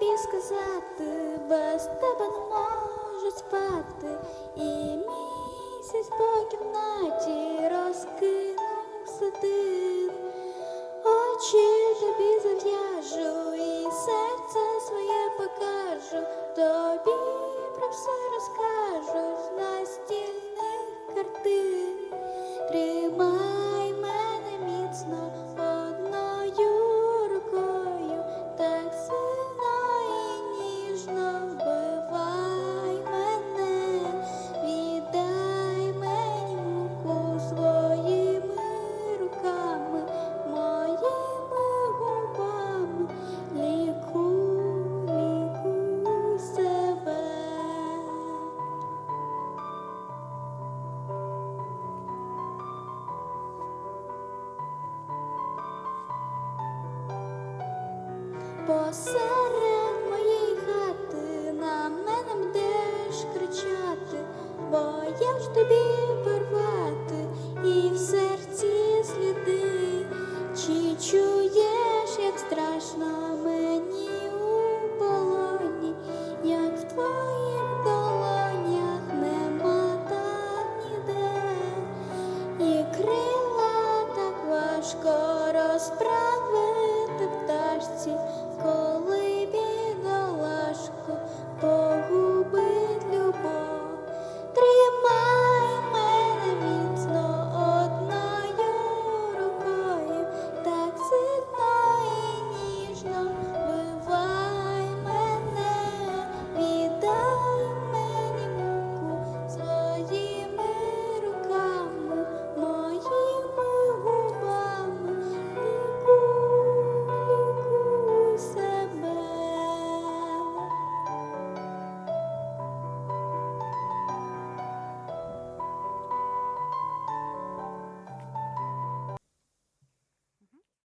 тобі сказати, без тебе не можу спати, і місяць по кімнаті розкинувся дим. Очі тобі зав'яжу і серце своє покажу, тобі про все розкажу Посеред моєї хати на мене будеш кричати, бо я ж тобі порвати і в серці сліди. Чи чуєш, як страшно мені у полоні, як в твоїх долонях нема так ніде, і крила так важко розправити.